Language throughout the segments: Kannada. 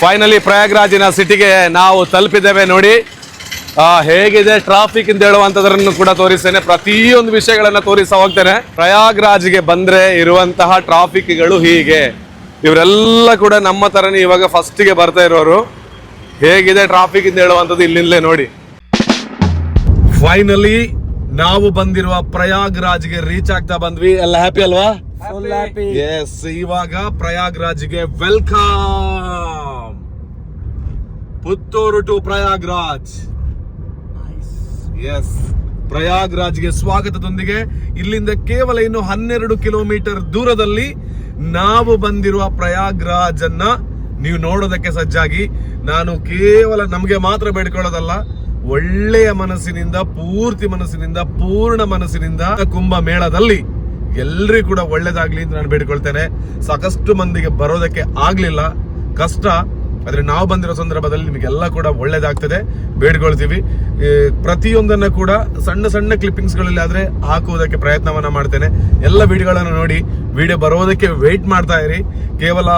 ಫೈನಲಿ ಪ್ರಯಾಗ್ರಾಜಿನ ಸಿಟಿಗೆ ನಾವು ತಲುಪಿದ್ದೇವೆ ನೋಡಿ. ಆ, ಹೇಗಿದೆ ಟ್ರಾಫಿಕ್ ಅಂತ ಹೇಳುವಂತದ್ರನ್ನು ಕೂಡ ತೋರಿಸ್ತೇನೆ. ಪ್ರತಿಯೊಂದು ವಿಷಯಗಳನ್ನ ತೋರಿಸ ಹೋಗ್ತೇನೆ. ಪ್ರಯಾಗ್ರಾಜ್ಗೆ ಬಂದ್ರೆ ಇರುವಂತಹ ಟ್ರಾಫಿಕ್ಗಳು ಹೀಗೆ. ಇವರೆಲ್ಲ ಕೂಡ ನಮ್ಮ ತರನೇ ಇವಾಗ ಫಸ್ಟಿಗೆ ಬರ್ತಾ ಇರೋರು. ಹೇಗಿದೆ ಟ್ರಾಫಿಕ್ ಅಂತ ಹೇಳುವಂಥದ್ದು ಇಲ್ಲಿಂದಲೇ ನೋಡಿ. ಫೈನಲಿ ನಾವು ಬಂದಿರುವ ಪ್ರಯಾಗ್ರಾಜ್ಗೆ ರೀಚ್ ಆಗ್ತಾ ಬಂದ್ವಿ. ಎಲ್ಲ ಹ್ಯಾಪಿ ಅಲ್ವಾ? ಎಸ್ ಇವಾಗ ಪ್ರಯಾಗ್ರಾಜ್ಗೆ welcome Puttur to Prayagraj. Yes ಪ್ರಯಾಗ್ರಾಜ್ಗೆ ಸ್ವಾಗತದೊಂದಿಗೆ ಇಲ್ಲಿಂದ ಕೇವಲ ಇನ್ನು ಹನ್ನೆರಡು ಕಿಲೋಮೀಟರ್ ದೂರದಲ್ಲಿ ನಾವು ಬಂದಿರುವ ಪ್ರಯಾಗ್ರಾಜ್ ಅನ್ನ ನೀವು ನೋಡೋದಕ್ಕೆ ಸಜ್ಜಾಗಿ ನಾನು ಕೇವಲ ನಮಗೆ ಮಾತ್ರ ಬೇಡ್ಕೊಳ್ಳೋದಲ್ಲ ಒಳ್ಳೆಯ ಮನಸ್ಸಿನಿಂದ ಪೂರ್ತಿ ಮನಸ್ಸಿನಿಂದ ಪೂರ್ಣ ಮನಸ್ಸಿನಿಂದ ಕುಂಭ ಮೇಳದಲ್ಲಿ ಎಲ್ರಿಗೂ ಕೂಡ ಒಳ್ಳೇದಾಗ್ಲಿ ಅಂತ ನಾನು ಬೇಡ್ಕೊಳ್ತೇನೆ. ಸಾಕಷ್ಟು ಮಂದಿಗೆ ಬರೋದಕ್ಕೆ ಆಗ್ಲಿಲ್ಲ. ಕಷ್ಟ. ಆದ್ರೆ ನಾವು ಬಂದಿರೋ ಸಂದರ್ಭದಲ್ಲಿ ನಿಮಗೆಲ್ಲ ಕೂಡ ಒಳ್ಳೇದಾಗ್ತದೆ. ಬೇಡ್ಕೊಳ್ತೀವಿ. ಪ್ರತಿಯೊಂದನ್ನು ಕೂಡ ಸಣ್ಣ ಸಣ್ಣ ಕ್ಲಿಪ್ಪಿಂಗ್ಸ್ಗಳಲ್ಲಿ ಆದ್ರೆ ಹಾಕುವುದಕ್ಕೆ ಪ್ರಯತ್ನವನ್ನ ಮಾಡ್ತೇನೆ. ಎಲ್ಲ ವಿಡಿಯೋಗಳನ್ನು ನೋಡಿ, ವಿಡಿಯೋ ಬರೋದಕ್ಕೆ ವೆಯ್ಟ್ ಮಾಡ್ತಾ ಇರಿ. ಕೇವಲ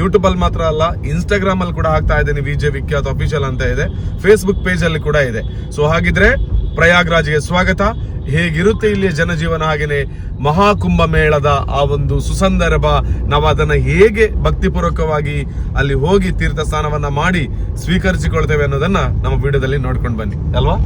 ಯೂಟ್ಯೂಬಲ್ಲಿ ಮಾತ್ರ ಅಲ್ಲ ಇನ್ಸ್ಟಾಗ್ರಾಮಲ್ಲಿ ಕೂಡ ಹಾಕ್ತಾ ಇದ್ದೇನೆ ಜೆ ವಿಖ್ಯಾತ್ ಅಫಿಷಿಯಲ್ ಅಂತ ಇದೆ. ಫೇಸ್ಬುಕ್ ಪೇಜಲ್ಲಿ ಕೂಡ ಇದೆ. ಸೊ ಹಾಗಿದ್ರೆ ಪ್ರಯಾಗ್ರಾಜ್ಗೆ ಸ್ವಾಗತ. ಹೇಗಿರುತ್ತೆ ಇಲ್ಲಿಯ ಜನಜೀವನ ಹಾಗೆಯೇ ಮಹಾಕುಂಭ ಮೇಳದ ಆ ಒಂದು ಸುಸಂದರ್ಭ ನಾವು ಅದನ್ನು ಹೇಗೆ ಭಕ್ತಿಪೂರ್ವಕವಾಗಿ ಅಲ್ಲಿ ಹೋಗಿ ತೀರ್ಥ ಸ್ನಾನವನ್ನ ಮಾಡಿ ಸ್ವೀಕರಿಸಿಕೊಳ್ತೇವೆ ಅನ್ನೋದನ್ನ ನಮ್ಮ ವಿಡಿಯೋದಲ್ಲಿ ನೋಡ್ಕೊಂಡು ಬನ್ನಿ ಅಲ್ವಾ?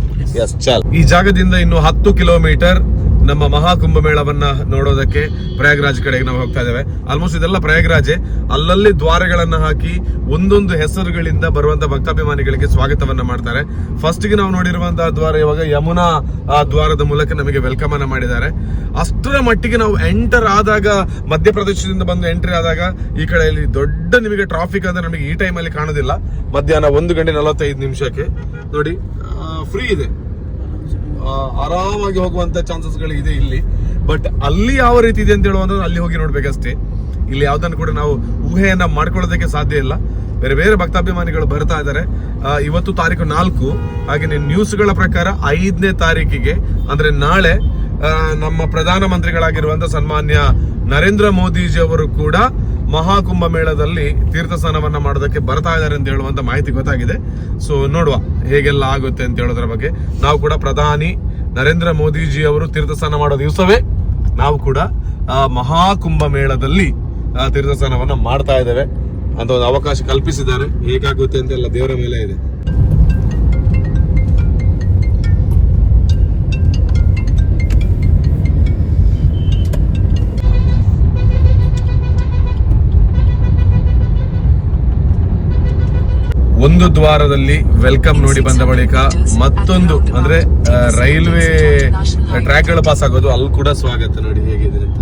ಎಸ್ ಚಾಲ್. ಈ ಜಾಗದಿಂದ ಇನ್ನು ಹತ್ತು ಕಿಲೋಮೀಟರ್ ನಮ್ಮ ಮಹಾಕುಂಭ ಮೇಳವನ್ನ ನೋಡೋದಕ್ಕೆ ಪ್ರಯಾಗ್ರಾಜ್ ಕಡೆಗೆ ನಾವು ಹೋಗ್ತಾ ಇದ್ದೇವೆ. ಆಲ್ಮೋಸ್ಟ್ ಇದೆಲ್ಲ ಪ್ರಯಾಗ್ರಾಜೆ. ಅಲ್ಲಲ್ಲಿ ದ್ವಾರಗಳನ್ನ ಹಾಕಿ ಒಂದೊಂದು ಹೆಸರುಗಳಿಂದ ಬರುವಂತ ಭಕ್ತಾಭಿಮಾನಿಗಳಿಗೆ ಸ್ವಾಗತವನ್ನ ಮಾಡ್ತಾರೆ. ಫಸ್ಟ್ಗೆ ನಾವು ನೋಡಿರುವಂತಹ ದ್ವಾರ ಇವಾಗ ಯಮುನಾ, ಆ ದ್ವಾರದ ಮೂಲಕ ನಮಗೆ ವೆಲ್ಕಮ್ ಅನ್ನ ಮಾಡಿದ್ದಾರೆ. ಅಷ್ಟರ ಮಟ್ಟಿಗೆ ನಾವು ಎಂಟರ್ ಆದಾಗ, ಮಧ್ಯಪ್ರದೇಶದಿಂದ ಬಂದು ಎಂಟ್ರಿ ಆದಾಗ ಈ ಕಡೆಯಲ್ಲಿ ದೊಡ್ಡ ನಿಮಗೆ ಟ್ರಾಫಿಕ್ ಅಂದ್ರೆ ನಮಗೆ ಈ ಟೈಮಲ್ಲಿ ಕಾಣೋದಿಲ್ಲ. ಮಧ್ಯಾಹ್ನ ಒಂದು ಗಂಟೆ ನಲವತ್ತೈದು ನಿಮಿಷಕ್ಕೆ. ನೋಡಿ ಫ್ರೀ ಇದೆ. ಆರಾಮಾಗಿ ಹೋಗುವಂತ ಚಾನ್ಸಸ್ಗಳು ಇದೆ ಇಲ್ಲಿ. ಬಟ್ ಅಲ್ಲಿ ಯಾವ ರೀತಿ ಇದೆ ಅಂತ ಹೇಳುವಂಥದ್ದು ಅಲ್ಲಿ ಹೋಗಿ ನೋಡ್ಬೇಕಷ್ಟೇ. ಇಲ್ಲಿ ಯಾವ್ದನ್ನು ಕೂಡ ನಾವು ಊಹೆಯನ್ನ ಮಾಡ್ಕೊಳ್ಳೋದಕ್ಕೆ ಸಾಧ್ಯ ಇಲ್ಲ. ಬೇರೆ ಬೇರೆ ಭಕ್ತಾಭಿಮಾನಿಗಳು ಬರ್ತಾ ಇದ್ದಾರೆ. ಇವತ್ತು ತಾರೀಕು ನಾಲ್ಕು ಹಾಗೆ ನ್ಯೂಸ್ಗಳ ಪ್ರಕಾರ ಐದನೇ ತಾರೀಕಿಗೆ, ಅಂದ್ರೆ ನಾಳೆ ನಮ್ಮ ಪ್ರಧಾನಮಂತ್ರಿಗಳಾಗಿರುವಂತ ಸನ್ಮಾನ್ಯ ನರೇಂದ್ರ ಮೋದಿಜಿ ಅವರು ಕೂಡ ಮಹಾಕುಂಭ ಮೇಳದಲ್ಲಿ ತೀರ್ಥ ಸ್ನಾನವನ್ನ ಮಾಡೋದಕ್ಕೆ ಬರ್ತಾ ಇದ್ದಾರೆ ಅಂತ ಹೇಳುವಂತ ಮಾಹಿತಿ ಗೊತ್ತಾಗಿದೆ. ಸೊ ನೋಡುವ ಹೇಗೆಲ್ಲ ಆಗುತ್ತೆ ಅಂತ ಹೇಳೋದ್ರ ಬಗ್ಗೆ. ನಾವು ಕೂಡ ಪ್ರಧಾನಿ ನರೇಂದ್ರ ಮೋದಿಜಿ ಅವರು ತೀರ್ಥ ಸ್ನಾನ ಮಾಡೋ ದಿವಸವೇ ನಾವು ಕೂಡ ಮಹಾಕುಂಭ ಮೇಳದಲ್ಲಿ ತೀರ್ಥ ಸ್ನಾನವನ್ನ ಮಾಡ್ತಾ ಇದ್ದೇವೆ ಅಂತ ಒಂದು ಅವಕಾಶ ಕಲ್ಪಿಸಿದ್ದಾರೆ. ಹೇಗಾಗುತ್ತೆ ಅಂತ ಎಲ್ಲ ದೇವರ ಮೇಲೆ ಇದೆ. ಒಂದು ದ್ವಾರದಲ್ಲಿ ವೆಲ್ಕಮ್ ನೋಡಿ ಬಂದ ಬಳಿಕ ಮತ್ತೊಂದು, ಅಂದ್ರೆ ರೈಲ್ವೆ ಟ್ರ್ಯಾಕ್ಗಳು ಪಾಸ್ ಆಗೋದು ಅಲ್ಲಿ ಕೂಡ ಸ್ವಾಗತ ನೋಡಿ ಹೇಗಿದೆ ಅಂತ.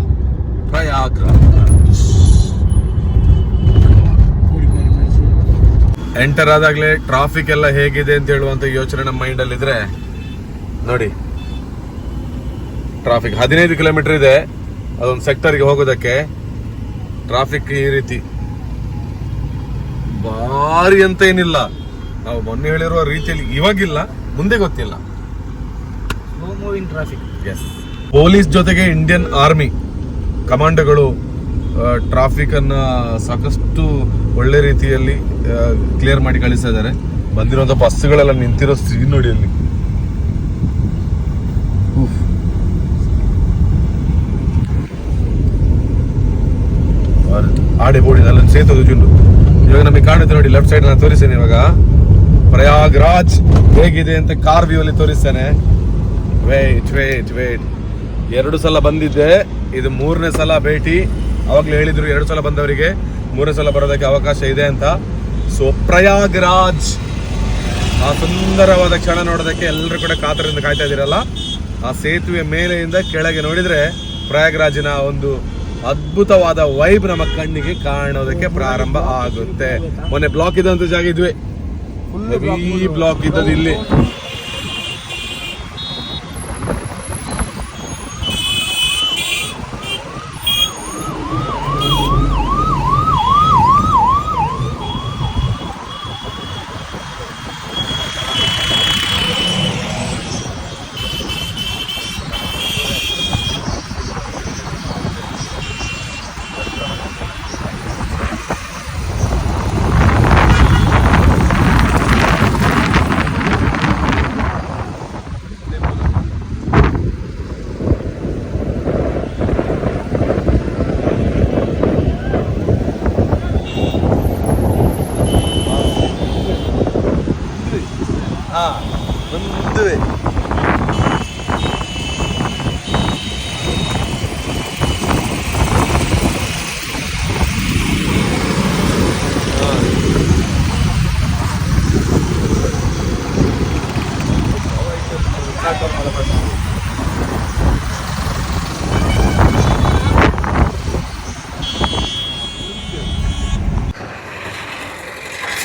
ಎಂಟರ್ ಆದಾಗ್ಲೇ ಟ್ರಾಫಿಕ್ ಎಲ್ಲ ಹೇಗಿದೆ ಅಂತ ಹೇಳುವಂತ ಯೋಚನೆ ನಮ್ಮ ಮೈಂಡ್ ಅಲ್ಲಿ ಇದ್ರೆ, ನೋಡಿ ಟ್ರಾಫಿಕ್ ಹದಿನೈದು ಕಿಲೋಮೀಟರ್ ಇದೆ, ಅದೊಂದು ಸೆಕ್ಟರ್ಗೆ ಹೋಗೋದಕ್ಕೆ ಟ್ರಾಫಿಕ್ ಈ ರೀತಿ. ಭಾರಿ ಅಂತ ಏನಿಲ್ಲ. ನಾವು ಮೊನ್ನೆ ಹೇಳಿರುವ ರೀತಿಯಲ್ಲಿ ಇವಾಗಿಲ್ಲ ಮುಂದೆ ಗೊತ್ತಿಲ್ಲ. ಸ್ಲೋ ಮೂವಿಂಗ್ ಟ್ರಾಫಿಕ್ ಪೊಲೀಸ್ ಜೊತೆಗೆ ಇಂಡಿಯನ್ ಆರ್ಮಿ ಕಮಾಂಡೋಗಳು ಟ್ರಾಫಿಕ್ ಅನ್ನ ಸಾಕಷ್ಟು ಒಳ್ಳೆ ರೀತಿಯಲ್ಲಿ ಕ್ಲಿಯರ್ ಮಾಡಿ ಕಳಿಸ್ತಾ ಇದ್ದಾರೆ. ಬಂದಿರುವಂತ ಬಸ್ಗಳೆಲ್ಲ ನಿಂತಿರೋ ಸ್ಕ್ರೀನ್ ನೋಡಿ ಅಲ್ಲಿ. ಆಡಿ ಬೋಡಿ ಅಲ್ಲ ಸೇತುವೆ ಜುಂಡು ಇವಾಗ ನಮಗೆ ಕಾಣುತ್ತೆ ನೋಡಿ ಲೆಫ್ಟ್ ಸೈಡ್ ನಾನು ತೋರಿಸ್ತೇನೆ ಇವಾಗ. ಪ್ರಯಾಗ್ರಾಜ್ ಹೇಗಿದೆ ಅಂತ ಕಾರ್ ವ್ಯೂ ಅಲ್ಲಿ ತೋರಿಸ್ತೇನೆ. ವೇಟ್ ವೇಟ್ ವೇಟ್ ಎರಡು ಸಲ ಬಂದಿದ್ದೆ, ಇದು ಮೂರನೇ ಸಲ ಭೇಟಿ. ಅವಾಗಲೇ ಹೇಳಿದ್ರು ಎರಡು ಸಲ ಬಂದವರಿಗೆ, ಮೂರನೇ ಸಲ ಬರೋದಕ್ಕೆ ಅವಕಾಶ ಇದೆ ಅಂತ. ಸೊ ಪ್ರಯಾಗ್ರಾಜ್, ಆ ಸುಂದರವಾದ ಕ್ಷಣ ನೋಡೋದಕ್ಕೆ ಎಲ್ಲರೂ ಕೂಡ ಕಾತರದಿಂದ ಕಾಯ್ತಾ ಇದ್ದೀರಲ್ಲ? ಆ ಸೇತುವೆ ಮೇಲೆಯಿಂದ ಕೆಳಗೆ ನೋಡಿದ್ರೆ ಪ್ರಯಾಗ್ರಾಜಿನ ಒಂದು ಅದ್ಭುತವಾದ ವೈಬ್ ನಮ್ಮ ಕಣ್ಣಿಗೆ ಕಾಣೋದಕ್ಕೆ ಪ್ರಾರಂಭ ಆಗುತ್ತೆ. ಮೊನ್ನೆ ಬ್ಲಾಕ್ ಇದ್ದಂತ ಜಾಗ ಇದ್ವಿ. ಈ ಬ್ಲಾಕ್ ಇದ್ದದ್ದು ಇಲ್ಲಿ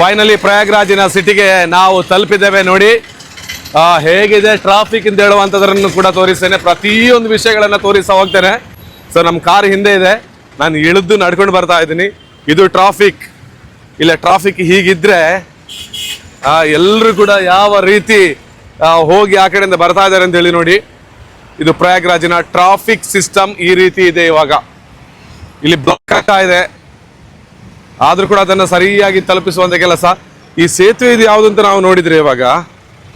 ಫೈನಲಿ ಪ್ರಯಾಗ್ರಾಜಿನ ಸಿಟಿಗೆ ನಾವು ತಲುಪಿದ್ದೇವೆ ನೋಡಿ. ಹೇಗಿದೆ ಟ್ರಾಫಿಕ್ ಅಂತ ಹೇಳುವಂಥದ್ರನ್ನು ಕೂಡ ತೋರಿಸ್ತೇನೆ. ಪ್ರತಿಯೊಂದು ವಿಷಯಗಳನ್ನು ತೋರಿಸ್ತಾ ಹೋಗ್ತೇನೆ. ಸೊ ನಮ್ಮ ಕಾರ್ ಹಿಂದೆ ಇದೆ. ನಾನು ಇಳಿದು ನಡ್ಕೊಂಡು ಬರ್ತಾ ಇದ್ದೀನಿ. ಇದು ಟ್ರಾಫಿಕ್ ಇಲ್ಲ ಟ್ರಾಫಿಕ್ ಹೀಗಿದ್ರೆ ಎಲ್ಲರೂ ಕೂಡ ಯಾವ ರೀತಿ ಹೋಗಿ ಆ ಕಡೆಯಿಂದ ಬರ್ತಾ ಇದ್ದಾರೆ ಅಂತ ಹೇಳಿ ನೋಡಿ. ಇದು ಪ್ರಯಾಗ್ರಾಜಿನ ಟ್ರಾಫಿಕ್ ಸಿಸ್ಟಮ್ ಈ ರೀತಿ ಇದೆ ಇವಾಗ. ಇಲ್ಲಿ ಬ್ಲಾಕ್ ಆಗ್ತಾ ಇದೆ. ಆದ್ರೂ ಕೂಡ ಅದನ್ನು ಸರಿಯಾಗಿ ತಲುಪಿಸುವಂಥ ಕೆಲಸ. ಈ ಸೇತುವೆ ಇದು ಯಾವುದು ಅಂತ ನಾವು ನೋಡಿದ್ರೆ ಇವಾಗ,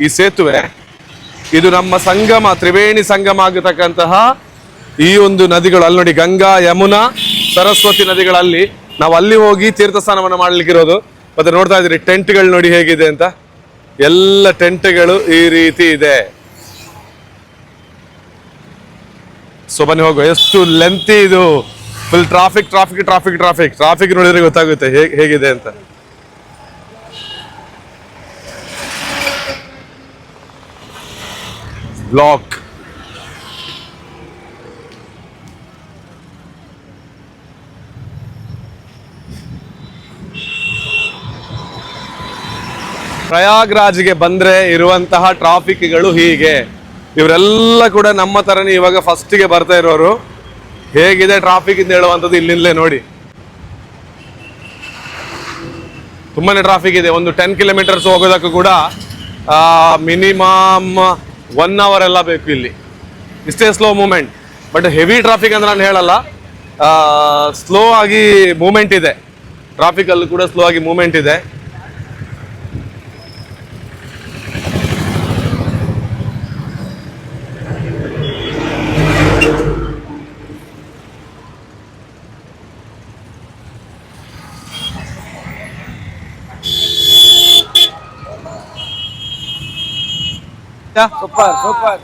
ಈ ಸೇತುವೆ ಇದು ನಮ್ಮ ಸಂಗಮ, ತ್ರಿವೇಣಿ ಸಂಗಮ ಆಗತಕ್ಕಂತಹ ಈ ಒಂದು ನದಿಗಳು. ಅಲ್ಲಿ ನೋಡಿ ಗಂಗಾ, ಯಮುನಾ, ಸರಸ್ವತಿ ನದಿಗಳಲ್ಲಿ ನಾವು ಅಲ್ಲಿ ಹೋಗಿ ತೀರ್ಥ ಸ್ನಾನವನ್ನು ಮಾಡ್ಲಿಕ್ಕಿರೋದು ಮತ್ತೆ ನೋಡ್ತಾ ಇದ್ದೀರಿ, ಟೆಂಟ್ಗಳು ನೋಡಿ ಹೇಗಿದೆ ಅಂತ. ಎಲ್ಲ ಟೆಂಟ್ಗಳು ಈ ರೀತಿ ಇದೆ. ಸೊ ಬನ್ನಿ ಹೋಗುವ ಎಷ್ಟು ಲೆಂತಿ ಇದು. Full traffic traffic traffic traffic traffic ನೋಡಿದ್ರೆ ಗೊತ್ತಾಗುತ್ತೆ ಹೇಗ್ ಹೇಗಿದೆ ಅಂತ. ಬ್ಲಾಕ್ ಪ್ರಯಾಗ್ರಾಜ್ಗೆ ಬಂದ್ರೆ ಇರುವಂತಹ ಟ್ರಾಫಿಕ್ಗಳು ಹೀಗೆ. ಇವರೆಲ್ಲ ಕೂಡ ನಮ್ಮ ತರನೇ ಇವಾಗ ಫಸ್ಟಿಗೆ ಬರ್ತಾ ಇರೋರು. ಹೇಗಿದೆ ಟ್ರಾಫಿಕ್ ಅಂತ ಹೇಳುವಂಥದ್ದು ಇಲ್ಲಿಂದಲೇ ನೋಡಿ. ತುಂಬಾನೇ ಟ್ರಾಫಿಕ್ ಇದೆ. ಒಂದು ಟೆನ್ ಕಿಲೋಮೀಟರ್ಸ್ ಹೋಗೋದಕ್ಕೂ ಕೂಡ ಮಿನಿಮಮ್ ಒನ್ ಅವರ್ ಎಲ್ಲ ಬೇಕು ಇಲ್ಲಿ. ಇಷ್ಟೇ slow movement but heavy traffic ಅಂತ ನಾನು ಹೇಳಲ್ಲ. ಸ್ಲೋ ಆಗಿ ಮೂಮೆಂಟ್ ಇದೆ. ಟ್ರಾಫಿಕ್ ಅಲ್ಲೂ ಕೂಡ ಸ್ಲೋ ಆಗಿ ಮೂಮೆಂಟ್ ಇದೆ. Super super.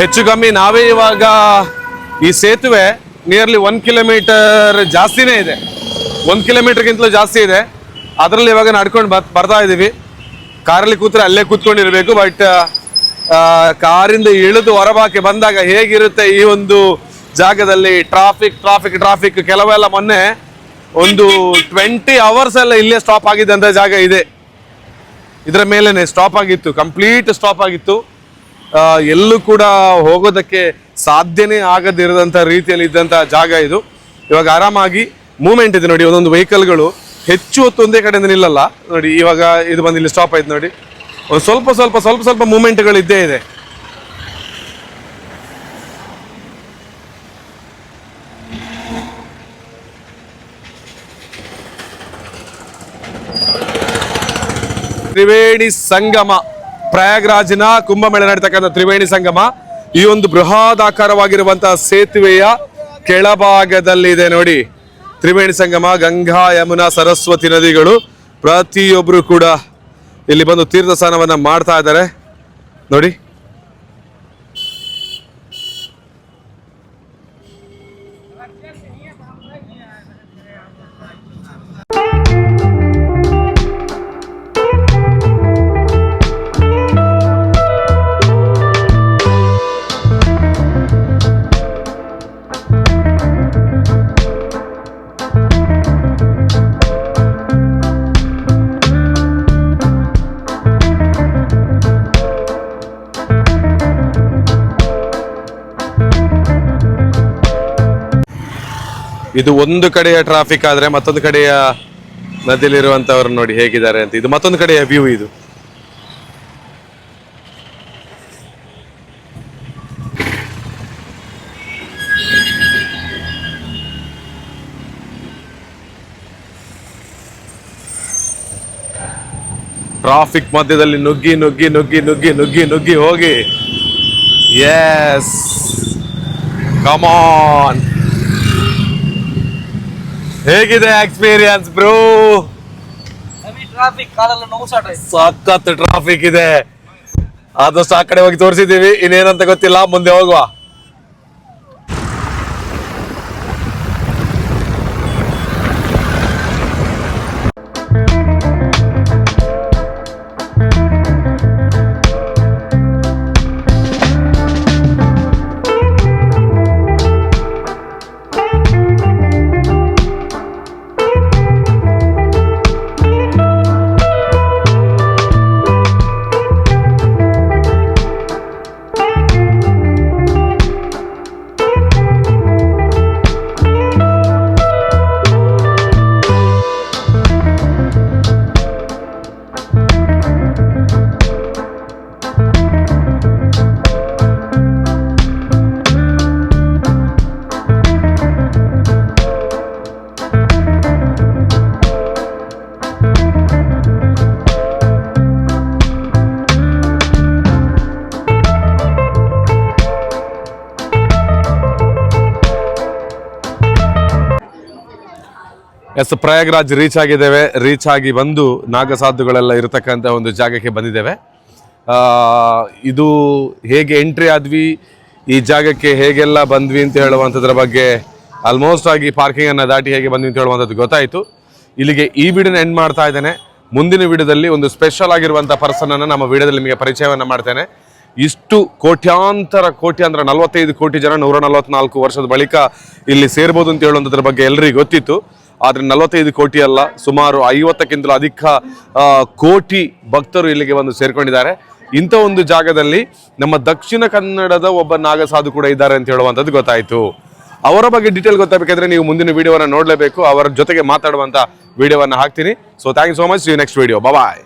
ಹೆಚ್ಚು ಕಮ್ಮಿ ನಾವೇ ಇವಾಗ ಈ ಸೇತುವೆ ನಿಯರ್ಲಿ ಒನ್ ಕಿಲೋಮೀಟರ್ ಜಾಸ್ತಿನೇ ಇದೆ. ಒಂದು ಕಿಲೋಮೀಟರ್ಗಿಂತಲೂ ಜಾಸ್ತಿ ಇದೆ. ಅದರಲ್ಲಿ ಇವಾಗ ನಡ್ಕೊಂಡು ಬರ್ ಬರ್ತಾ ಇದ್ದೀವಿ ಕಾರಲ್ಲಿ ಕೂತ್ರೆ ಅಲ್ಲೇ ಕೂತ್ಕೊಂಡಿರಬೇಕು ಬಟ್ ಕಾರಿಂದ ಇಳಿದು ಹೊರಬಾಕೆ ಬಂದಾಗ ಹೇಗಿರುತ್ತೆ ಈ ಒಂದು ಜಾಗದಲ್ಲಿ ಟ್ರಾಫಿಕ್ ಟ್ರಾಫಿಕ್ ಟ್ರಾಫಿಕ್ ಕೆಲವೆಲ್ಲ ಮೊನ್ನೆ ಒಂದು ಟ್ವೆಂಟಿ ಅವರ್ಸ್ ಎಲ್ಲ ಇಲ್ಲೇ ಸ್ಟಾಪ್ ಆಗಿದ್ದಂಥ ಜಾಗ ಇದೆ. ಇದರ ಮೇಲೇನೆ ಸ್ಟಾಪ್ ಆಗಿತ್ತು ಕಂಪ್ಲೀಟ್ ಸ್ಟಾಪ್ ಆಗಿತ್ತು. ಎಲ್ಲೂ ಕೂಡ ಹೋಗೋದಕ್ಕೆ ಸಾಧ್ಯನೇ ಆಗದಿರದಂಥ ರೀತಿಯಲ್ಲಿ ಇದ್ದಂಥ ಜಾಗ ಇದು. ಇವಾಗ ಆರಾಮಾಗಿ ಮೂಮೆಂಟ್ ಇದೆ ನೋಡಿ, ಒಂದೊಂದು ವೆಹಿಕಲ್ಗಳು ಹೆಚ್ಚು ಹೊತ್ತು ಒಂದೇ ಕಡೆಯಿಂದ ನಿಲ್ಲಲ್ಲ. ನೋಡಿ, ಇವಾಗ ಇದು ಬಂದು ಇಲ್ಲಿ ಸ್ಟಾಪ್ ಆಯ್ತು ನೋಡಿ. ಒಂದು ಸ್ವಲ್ಪ ಸ್ವಲ್ಪ ಸ್ವಲ್ಪ ಸ್ವಲ್ಪ ಮೂಮೆಂಟ್ಗಳು ಇದ್ದೇ ಇದೆ. ತ್ರಿವೇಣಿ ಸಂಗಮ, ಪ್ರಯಾಗ್ರಾಜಿನ ಕುಂಭಮೇಳ ನಡೀತಕ್ಕಂಥ ತ್ರಿವೇಣಿ ಸಂಗಮ, ಈ ಒಂದು ಬೃಹದಾಕಾರವಾಗಿರುವಂತಹ ಸೇತುವೆಯ ಕೆಳಭಾಗದಲ್ಲಿದೆ ನೋಡಿ. ತ್ರಿವೇಣಿ ಸಂಗಮ, ಗಂಗಾ, ಯಮುನಾ, ಸರಸ್ವತಿ ನದಿಗಳು ಪ್ರತಿಯೊಬ್ಬರು ಕೂಡ ಇಲ್ಲಿ ಬಂದು ತೀರ್ಥ ಸ್ನಾನವನ್ನ ಮಾಡ್ತಾ ಇದ್ದಾರೆ. ನೋಡಿ. ಇದು ಒಂದು ಕಡೆಯ ಟ್ರಾಫಿಕ್ ಆದ್ರೆ ಮತ್ತೊಂದು ಕಡೆಯ ನದಿಲಿರುವಂತವ್ರು ನೋಡಿ ಹೇಗಿದ್ದಾರೆ ಅಂತ. ಇದು ಮತ್ತೊಂದು ಕಡೆಯ ವ್ಯೂ ಇದು. ಟ್ರಾಫಿಕ್ ಮಧ್ಯದಲ್ಲಿ ನುಗ್ಗಿ ನುಗ್ಗಿ ನುಗ್ಗಿ ನುಗ್ಗಿ ನುಗ್ಗಿ ನುಗ್ಗಿ ಹೋಗಿ. ಎಸ್ ಕಮಾನ್ ಹೇಗಿದೆ ಎಕ್ಸ್ಪೀರಿಯನ್ಸ್ ಬ್ರೋ ಟ್ರಾಫಿಕ್ ಕಾಲಲ್ಲ ನೋವು ಸಖತ್ ಟ್ರಾಫಿಕ್ ಇದೆ. ಆದಷ್ಟು ಆ ಕಡೆ ಹೋಗಿ ತೋರಿಸಿದೀವಿ ಇನ್ನೇನಂತ ಗೊತ್ತಿಲ್ಲ. ಮುಂದೆ ಹೋಗುವ. ಎಸ್, ಪ್ರಯಾಗ್ರಾಜ್ ರೀಚ್ ಆಗಿದ್ದೇವೆ. ರೀಚ್ ಆಗಿ ಬಂದು ನಾಗಸಾಧುಗಳೆಲ್ಲ ಇರತಕ್ಕಂಥ ಒಂದು ಜಾಗಕ್ಕೆ ಬಂದಿದ್ದೇವೆ. ಇದು ಹೇಗೆ ಎಂಟ್ರಿ ಆದ್ವಿ, ಈ ಜಾಗಕ್ಕೆ ಹೇಗೆಲ್ಲ ಬಂದ್ವಿ ಅಂತ ಹೇಳುವಂಥದ್ರ ಬಗ್ಗೆ ಆಲ್ಮೋಸ್ಟ್ ಆಗಿ ಪಾರ್ಕಿಂಗ್ ಅನ್ನ ದಾಟಿ ಹೇಗೆ ಬಂದ್ವಿ ಅಂತ ಹೇಳುವಂಥದ್ದು ಗೊತ್ತಾಯಿತು. ಇಲ್ಲಿಗೆ ಈ ವಿಡಿಯೋನ ಎಂಡ್ ಮಾಡ್ತಾ ಇದ್ದೇನೆ. ಮುಂದಿನ ವಿಡಿಯೋದಲ್ಲಿ ಒಂದು ಸ್ಪೆಷಲ್ ಆಗಿರುವಂಥ ಪರ್ಸನನ್ನು ನಮ್ಮ ವಿಡಿಯೋದಲ್ಲಿ ನಿಮಗೆ ಪರಿಚಯವನ್ನು ಮಾಡ್ತೇನೆ. ಇಷ್ಟು ಕೋಟ್ಯಾಂತರ ಕೋಟಿ ಅಂದ್ರೆ ನಲವತ್ತೈದು ಕೋಟಿ ಜನ ನೂರ ನಲವತ್ನಾಲ್ಕು ವರ್ಷದ ಬಳಿಕ ಇಲ್ಲಿ ಸೇರ್ಬೋದು ಅಂತ ಹೇಳುವಂಥದ್ರ ಬಗ್ಗೆ ಎಲ್ಲರಿಗೂ ಗೊತ್ತಿತ್ತು. ಆದರೆ ನಲವತ್ತೈದು ಕೋಟಿ ಅಲ್ಲ, ಸುಮಾರು ಐವತ್ತಕ್ಕಿಂತಲೂ ಅಧಿಕ ಕೋಟಿ ಭಕ್ತರು ಇಲ್ಲಿಗೆ ಬಂದು ಸೇರ್ಕೊಂಡಿದ್ದಾರೆ. ಇಂಥ ಒಂದು ಜಾಗದಲ್ಲಿ ನಮ್ಮ ದಕ್ಷಿಣ ಕನ್ನಡದ ಒಬ್ಬ ನಾಗಸಾಧು ಕೂಡ ಇದ್ದಾರೆ ಅಂತ ಹೇಳುವಂಥದ್ದು ಗೊತ್ತಾಯಿತು. ಅವರ ಬಗ್ಗೆ ಡೀಟೇಲ್ ಗೊತ್ತಾಗಬೇಕಾದ್ರೆ ನೀವು ಮುಂದಿನ ವಿಡಿಯೋವನ್ನು ನೋಡಲೇಬೇಕು. ಅವರ ಜೊತೆಗೆ ಮಾತಾಡುವಂಥ ವಿಡಿಯೋವನ್ನು ಹಾಕ್ತೀನಿ. So thank you so much you next video bye